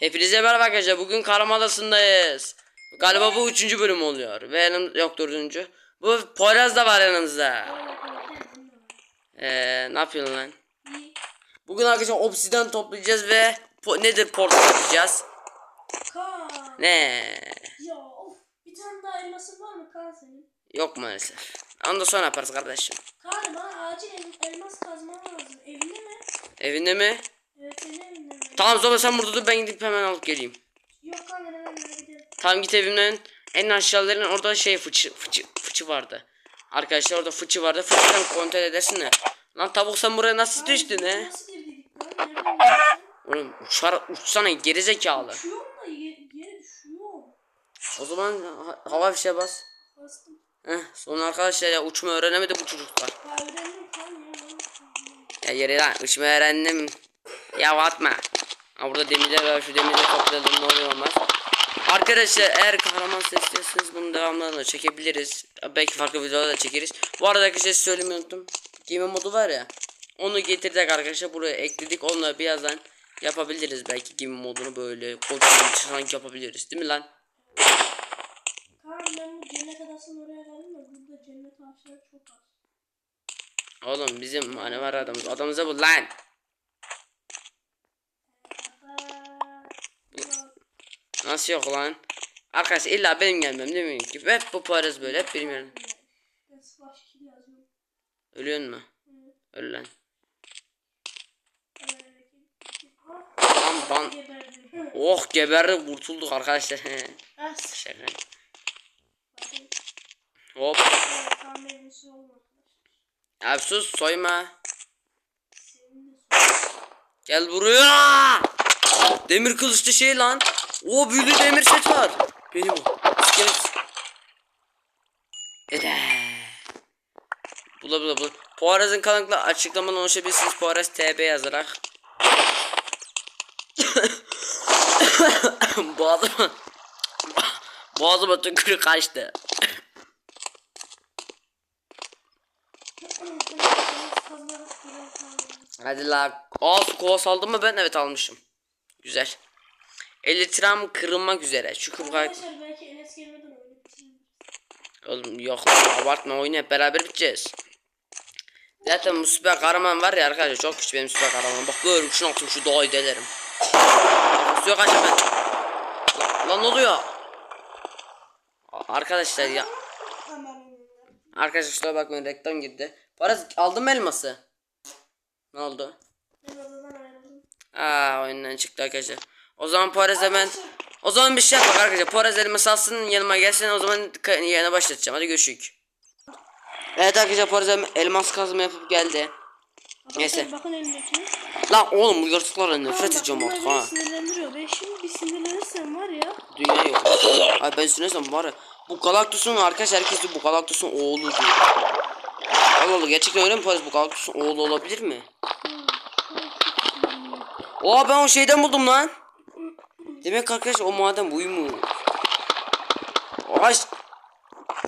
Hepinize merhaba arkadaşlar. Bugün Karmalası'ndayız. Galiba bu üçüncü bölüm oluyor. Ve yanım yok dördüncü. Bu Poyraz da var yanımızda. Eee ne yapıyorsun lan? Bugün arkadaşlar obsidian toplayacağız ve po- nedir portal yapacağız. Ne? Ya of. Bir tane daha elmasın var mı Kaan senin? Yok maalesef. Onu da sonra yaparız kardeşim. Kaan bana acil el- elmas kazman lazım. Evinde mi? Evinde mi? Evet senin evinde? Tamam Zoba sen burada dur ben gidip hemen alıp geleyim. Yok ben hemen gidelim. Tamam git evimden en aşağıların orada şey fıçı fıçı fıçı vardı. Arkadaşlar orada fıçı vardı. Fıçıdan kontrol edersin de. Lan tavuk sen buraya nasıl düştün he? Nasıl? Oğlum uçar uçsana gerizekalı. Mu yere düşüyor. O zaman ha- hava fişe bas. Bastım. Heh, sonra arkadaşlar ya uçma öğrenemedi bu çocuklar. Ya. Ya yere lan uçma öğrendim. Ya atma. Ha burada demirler var şu demirleri toplayalım ne oluyor olmaz. Arkadaşlar eğer kahraman istiyorsanız bunun devamlarını da çekebiliriz. Belki farklı videolar da çekeriz. Bu arada arkadaşlar söylemeyi unuttum. Game modu var ya. Onu getirdik arkadaşlar buraya ekledik. Onunla birazdan yapabiliriz belki game modunu böyle kocaman sanki yapabiliriz değil mi lan? Kaan ben bu cennet adasının oraya geldim de burada cennet ağaçları çok az. Oğlum bizim hani var adamız. Adamıza bu lan. Aa, Nasıl yok lan? Arkadaşlar illa benim gelmem değil mi? Hep bu Paris böyle hep benim yerim. Ölüyor mu? Öl lan. Lan ban. Oh geberdi kurtulduk arkadaşlar. Şaka. Hop. arkadaşlar. Abi sus soyma. Gel buraya. Demir kılıçlı şey lan. O büyülü demir set var. Benim o. İskelet. Ede. Bula bula bula. Poiras'ın kanalına açıklamadan ulaşabilirsiniz. Poiras TB yazarak. Boğazıma. Boğazıma tükürü kaçtı. Hadi la. Su kova saldım mı ben? Evet almışım. Güzel. Elitram kırılmak üzere. Kadar... Arkadaşlar belki Enes gelmeden. Oğlum yok abartma oyunu hep beraber biteceğiz. Zaten bu süper kahraman var ya arkadaşlar çok güçlü benim süper kahraman. Bak böyle uçun altım şu dağı delerim. Suya kaç hemen. Lan, lan ne oluyor? Arkadaşlar ya. Arkadaşlar şuna bakmayın reklam girdi. Paraz aldın mı elması? Ne oldu? Ben. Aa oyundan çıktı arkadaşlar. O zaman Poyraz hemen o zaman bir şey yapalım arkadaşlar. Poyraz elması alsın yanıma gelsin o zaman yayına başlatacağım. Hadi görüşürüz. Evet arkadaşlar Poyraz elmas kazma yapıp geldi. Neyse. Bakın elimdeki. Lan oğlum bu yaratıklarla nefret edeceğim artık ha. sinirlendiriyor. Ben şimdi bir sinirlenirsem var ya. Dünya yok. Ay ben söylesem var ya. Bu Galactus'un arkadaşlar herkes diyor bu Galactus'un oğlu diyor. Allah Allah gerçekten öyle mi Poyraz bu Galactus'un oğlu olabilir mi? Oha ben o şeyden buldum lan. Demek arkadaş o maden buymuş. Ay.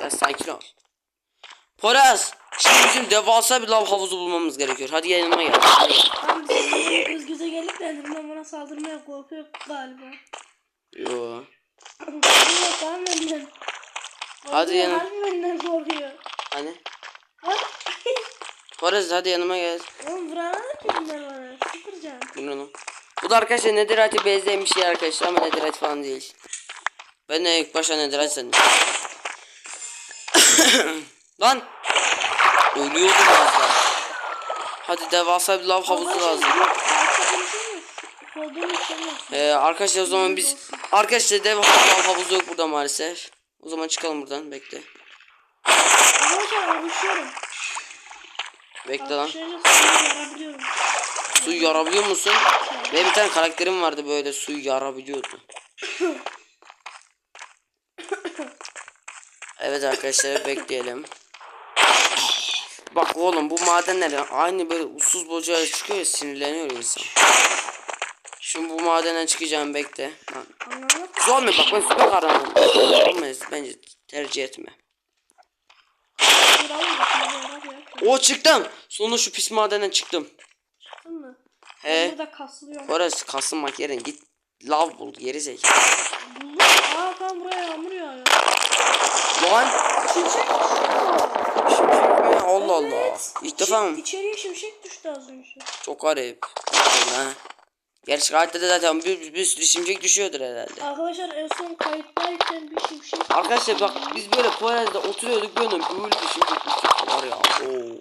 Ya sakin ol. Poyraz. Şimdi bizim devasa bir lav havuzu bulmamız gerekiyor. Hadi yanıma gel. Abi göz göze gelip de Enderman bana saldırmaya korkuyor galiba. Yo. Korkuyor tamam benden. Hadi Korkuyor, yanım. Harbi benden korkuyor. Hani? Poyraz hadi yanıma gel. Oğlum vurana da ki bunlar bana. Sıfır can. Bu ne lan? Bu da arkadaşlar Netherite'e benzeyen bir şey arkadaşlar ama Netherite falan değil. Ben de ilk başta Netherite sandım. lan! Ölüyordum az daha. Hadi devasa bir lav havuzu lazım. Kodum istemiyorsun. Ee, arkadaşlar o zaman biz... Arkadaşlar devasa lav havuzu yok burada maalesef. O zaman çıkalım buradan bekle. Arkadaşlar. Bekle lan. Suyu yarabiliyor musun? Benim bir tane karakterim vardı böyle suyu yarabiliyordu. Evet arkadaşlar bekleyelim. Bak oğlum bu madenler aynı böyle ussuz bocağa çıkıyor ya sinirleniyor insan. Şimdi bu madenden çıkacağım bekle. Zor mu bak ben süper kahramanım. Olmaz bence tercih etme. O çıktım. Sonunda şu pis madenden çıktım. Çıktın mı? He. Burada kasılıyorum. Orası kasılmak yerine git lav bul geri zekalı. Buldum. Aa kan buraya yağmur yağıyor. Lan Şimşek düştü. şimşek mi? Allah Allah. Evet. İlk defa mı? İçeriye şimşek düştü az önce. Çok garip. Gerçi hayatta da zaten bir, bir sürü şimşek düşüyordur herhalde. Arkadaşlar en son kayıttayken bir şimşek Arkadaşlar bak biz böyle Poyraz'da oturuyorduk böyle böyle bir şimşek düştü var ya. Oo.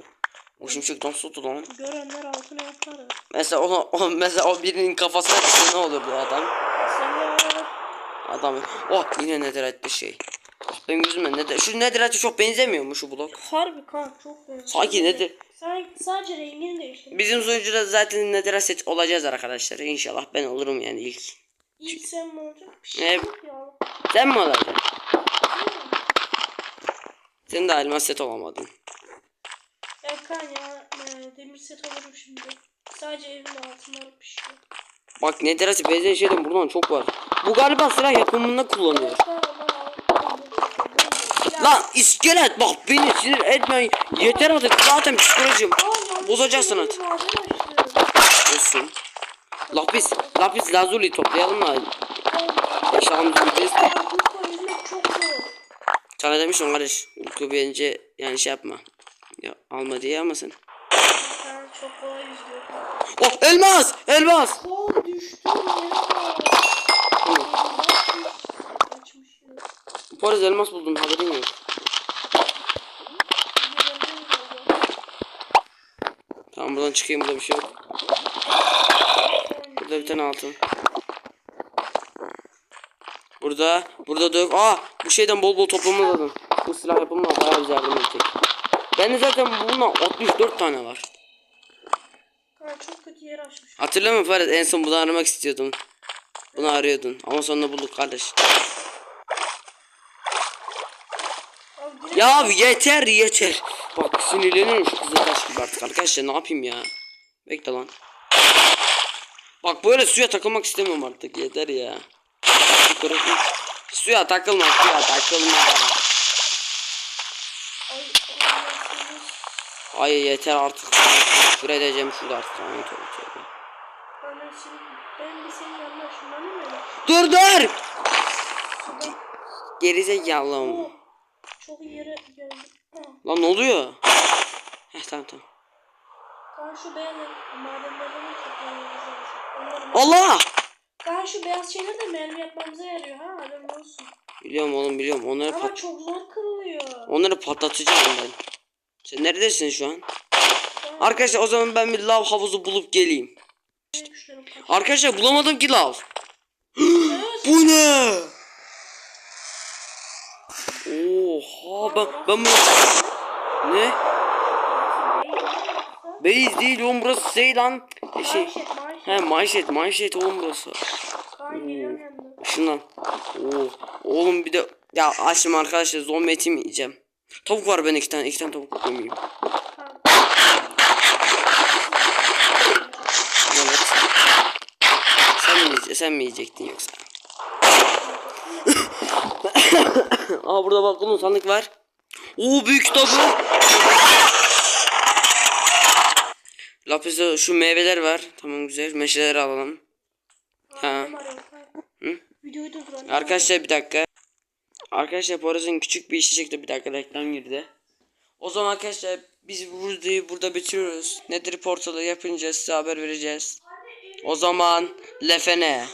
O şimşek nasıl oldu lan? görenler altına yapardı. Mesela o, o mesela o birinin kafasına düşse ne olurdu o adam? Adam oh yine netherite bir şey. Benim yüzüme nether. Şu netherite çok benzemiyor mu şu blok? Harbi kan çok benziyor. Sanki nedir? Sadece rengini değiştir. Bizim sunucuda zaten netherite set olacağız arkadaşlar. İnşallah ben olurum yani ilk. İlk sen mi olacak? Bir şey ya. Sen mi olacaksın? Sen de elmas set olamadın. Ya kan ya e, demir set alırım şimdi. Sadece evin altınları pişiyor. Bak netherite benzeyen şeyden buradan çok var. Bu galiba silah yapımında kullanıyor. Lan iskelet bak beni sinir etme. Yeter artık zaten psikolojim. Bozacaksın at. at. Olsun. Lapis, lapis lazuli toplayalım da. Çok zor. Sana demiştim kardeş. Uyku bence yani şey yapma. Ya alma diye ama sen. Ben çok kolay yüzüyor. Oh elmas! Elmas! Kol düştü. Bu arada elmas buldum haberin yok. Tamam buradan çıkayım burada bir şey yok. Burada bir tane altın. Burada, burada da yok. Aa, bu şeyden bol bol toplamamız lazım. Bu silah yapımına bayağı bize yardım edecek. Bende zaten bununla 64 tane var. Kaan çok kötü yer açmış. Hatırlıyor musun Farid? En son bunu aramak istiyordun. Bunu arıyordun. Ama sonra bulduk kardeş. Abi Ya yeter yeter. Bak sinirleniyorum şu kızıl taş gibi artık arkadaşlar ne yapayım ya. Bekle lan. Bak böyle suya takılmak istemiyorum artık yeter ya. Suya takılma suya takılma. Ay, anlarsınız. Ay yeter artık. Küfür edeceğim şurada artık. Lanet olsun tövbe. Ben bir senin yanına şundan mı Dur dur. Gerizekalım. Oh, çok iyi yere geldim. Ha, Lan ne oluyor? Heh tamam tamam. Kaan şu beyaz madenlerden mi toplamamız lazım? Onları Allah! Kaan şu beyaz şeyler de mermi yapmamıza yarıyor ha haberin olsun. Biliyorum oğlum biliyorum. Onları Ama pat çok zor kırılıyor. onları patlatacağım ben. Sen neredesin şu an? Arkadaşlar o zaman ben bir lav havuzu bulup geleyim. Arkadaşlar bulamadım ki lav. Bu ne? Oha ben ben bunu ne? Beyz değil oğlum burası şey lan. Şey. Manşet manşet. He manşet manşet oğlum burası. Şundan. Oo. Oğlum bir de ya açtım arkadaşlar zombi eti mi yiyeceğim? Tavuk var ben iki tane iki tane tavuk. Kaan. Evet. Sen mi, sen mi yiyecektin yoksa? Aa burada bak bunun sandık var. Oo büyük kitabı. Lapis şu meyveler var. Tamam güzel. Meşeleri alalım. Ha. Hı? Arkadaşlar bir dakika. Arkadaşlar Poyraz'ın küçük bir işi çıktı. Bir dakika reklam girdi. O zaman arkadaşlar biz bu videoyu burada bitiriyoruz. Nedir portalı yapınca size haber vereceğiz. O zaman lefene.